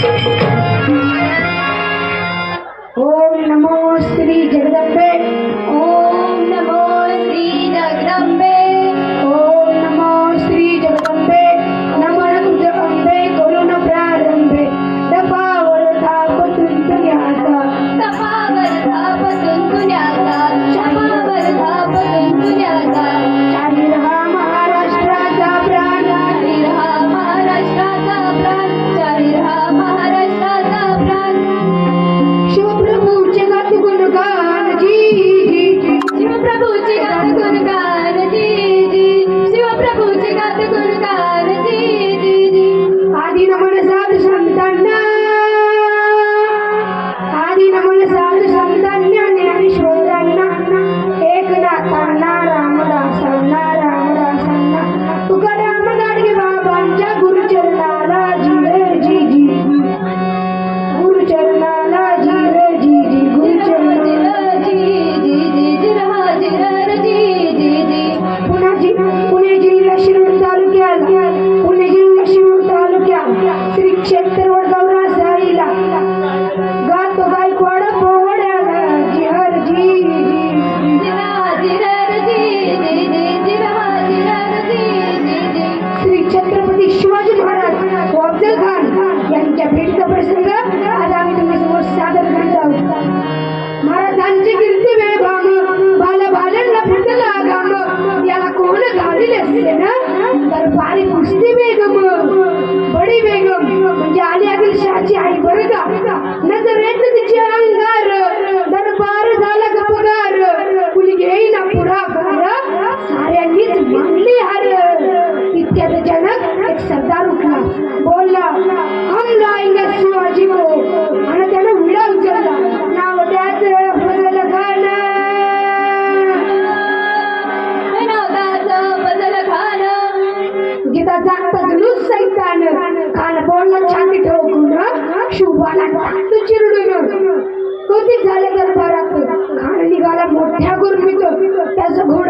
Música चिरडून. झाले तर फार खाण निघाला मोठ्या गुरमितो त्याचं घोड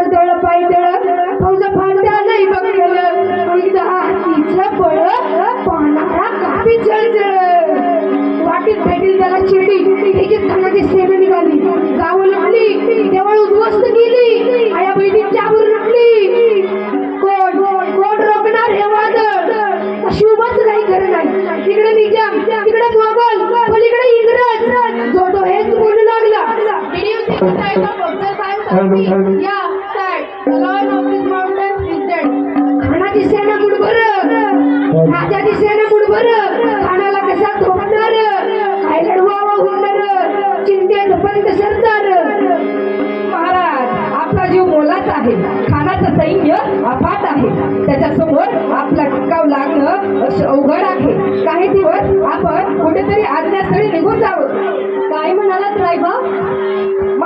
दिशेने गुडबर माझ्या दिशेने गुडबर खानाला कसा झोपणार काय लढवावा हुंडर चिंते झोपर्यंत सरदार महाराज आपला जीव मोलाच आहे खानाचं सैन्य अफाट आहे त्याच्यासमोर आपला टिकाव लागणं अवघड आहे काही दिवस आपण कुठेतरी आज्ञास्थळी निघून जावं काय म्हणालात रायबा?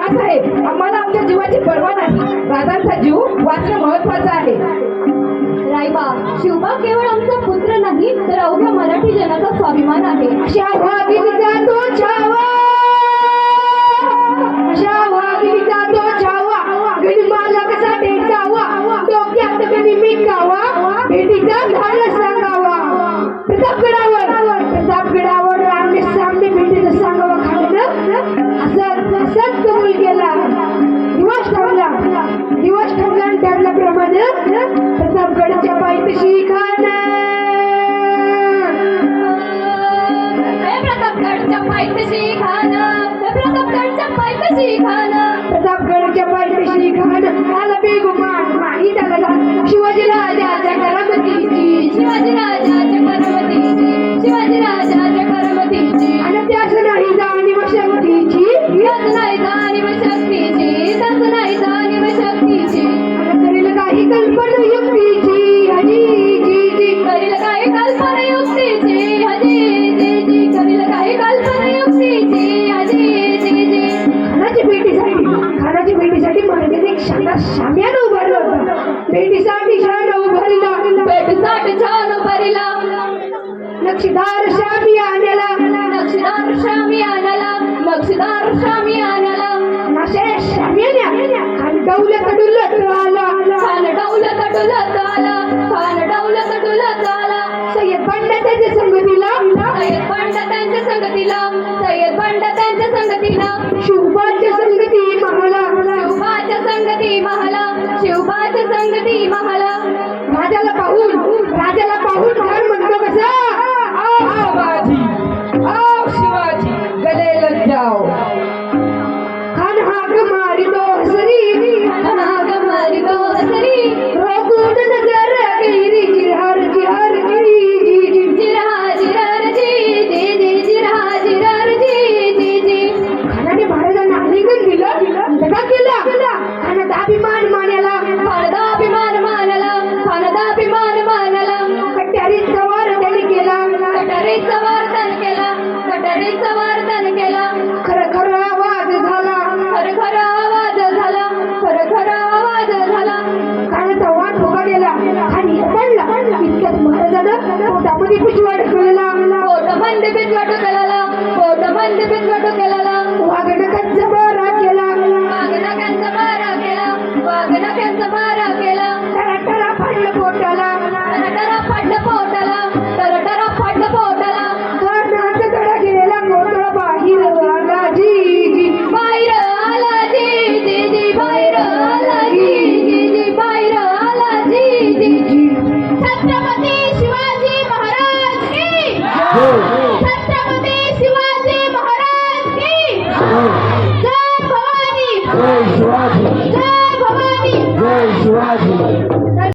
वास आहे. आम्हाला आमच्या जीवाची पर्वा नाही. राजांचा जीव वाचणं महत्वाचं आहे. राईबा शिवबा केवळ आमचा पुत्र नाही तर अवघ्या मराठी जनाचा स्वाभिमान आहे. चांगला शाम्यान उभारला होता. पेटीसाठी छान उभारीला. पेटीसाठी छान उभारीला. नक्षीदार शामी आणला नक्षीदार शामी आणला नक्षीदार शामी आणला नाशे शाम्यान्या खान डौलत डुलत आला. खान डौलत डुलत आला. खान डौलत डुलत आला. सय्यद पंडा संगतीला. सय्यद पंडा त्यांच्या संगतीला. सय्यद पंडा त्यांच्या संगतीला. शुभाच्या Oh.